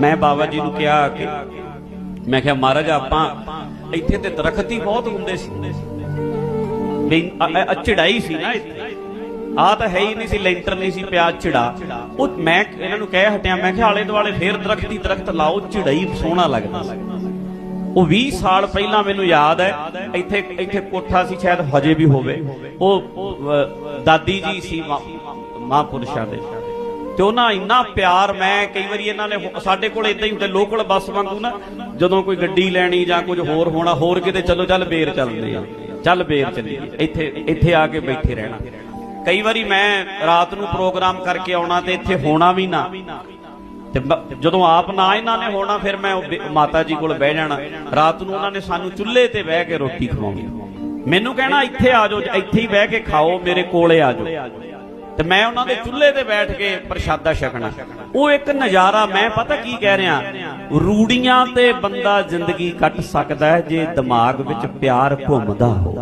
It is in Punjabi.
ਮੈਂ ਬਾਬਾ ਜੀ ਨੂੰ ਕਿਹਾ ਕਿ ਮੈਂ ਕਿਹਾ, ਮਹਾਰਾਜ, ਆਪਾਂ ਇੱਥੇ ਤੇ ਦਰਖਤ ਹੀ ਬਹੁਤ ਹੁੰਦੇ ਸੀ। ਵੀ ਚੜਾਈ ਸੀ ਨਾ ਆ ਤਾਂ ਹੈ ਹੀ ਨਹੀਂ ਸੀ, ਲੈਂਟਰ ਨਹੀਂ ਸੀ ਪਿਆ ਚੜਾ ਉਹ ਮੈਂ ਇਹਨਾਂ ਨੂੰ ਕਹਿ ਹਟਿਆ, ਮੈਂ ਕਿਹਾ, ਆਲੇ ਦੁਆਲੇ ਫੇਰ ਦਰਖਤ ਹੀ ਦਰਖਤ ਲਾਓ ਚੜਾਈ ਸੋਹਣਾ ਲੱਗਦਾ। ਉਹ 20 ਸਾਲ ਪਹਿਲਾਂ ਮੈਨੂੰ ਯਾਦ ਹੈ, ਇੱਥੇ ਇੱਥੇ ਕੋਠਾ ਸੀ, ਸ਼ਾਇਦ ਹਜੇ ਵੀ ਹੋਵੇ। ਉਹ ਦਾਦੀ ਜੀ ਸੀ ਮਹਾਂਪੁਰਸ਼ਾਂ ਦੇ। ਤੇ ਉਹਨਾਂ ਇੰਨਾ ਪਿਆਰ ਮੈਂ ਕਈ ਵਾਰੀ ਇਹਨਾਂ ਨੇ ਸਾਡੇ ਕੋਲ ਇਦਾਂ ਹੀ ਹੁੰਦੇ ਲੋਕਲ ਬੱਸ ਵਾਂਗੂ ਨਾ, ਜਦੋਂ ਕੋਈ ਗੱਡੀ ਲੈਣੀ ਜਾਂ ਕੁਝ ਹੋਰ ਹੋਣਾ, ਹੋਰ ਕਿਤੇ ਚਲੋ, ਚੱਲ ਬੇਰ ਚੱਲਦੇ ਆ, ਚੱਲ ਬੇਰ ਚੱਲੀਏ, ਇੱਥੇ ਇੱਥੇ ਆ ਕੇ ਬੈਠੇ ਰਹਿਣਾ। ਕਈ ਵਾਰੀ ਮੈਂ ਰਾਤ ਨੂੰ ਪ੍ਰੋਗਰਾਮ ਕਰਕੇ ਆਉਣਾ ਤੇ ਇੱਥੇ ਹੋਣਾ ਵੀ ਨਾ। ਤੇ ਜਦੋਂ ਆਪ ਨਾ ਇਹਨਾਂ ਨੇ ਹੋਣਾ, ਫਿਰ ਮੈਂ ਮਾਤਾ ਜੀ ਕੋਲ ਬਹਿ ਜਾਣਾ। ਰਾਤ ਨੂੰ ਉਹਨਾਂ ਨੇ ਸਾਨੂੰ ਚੁੱਲ੍ਹੇ ਤੇ ਬਹਿ ਕੇ ਰੋਟੀ ਖਵਾਉਣੀ। ਮੈਨੂੰ ਕਹਿਣਾ, ਇੱਥੇ ਆ ਜਾਓ, ਇੱਥੇ ਹੀ ਬਹਿ ਕੇ ਖਾਓ, ਮੇਰੇ ਕੋਲੇ ਆ ਜਾਓ। ਤੇ ਮੈਂ ਉਹਨਾਂ ਦੇ ਚੁੱਲ੍ਹੇ ਤੇ ਬੈਠ ਕੇ ਪ੍ਰਸ਼ਾਦਾ ਛਕਣਾ। ਉਹ ਇੱਕ ਨਜ਼ਾਰਾ, ਮੈਂ ਪਤਾ ਕੀ ਕਹਿ ਰਿਹਾ? ਰੂੜੀਆਂ ਤੇ ਬੰਦਾ ਜ਼ਿੰਦਗੀ ਕੱਟ ਸਕਦਾ ਹੈ ਜੇ ਦਿਮਾਗ ਵਿੱਚ ਪਿਆਰ ਘੁੰਮਦਾ ਹੋ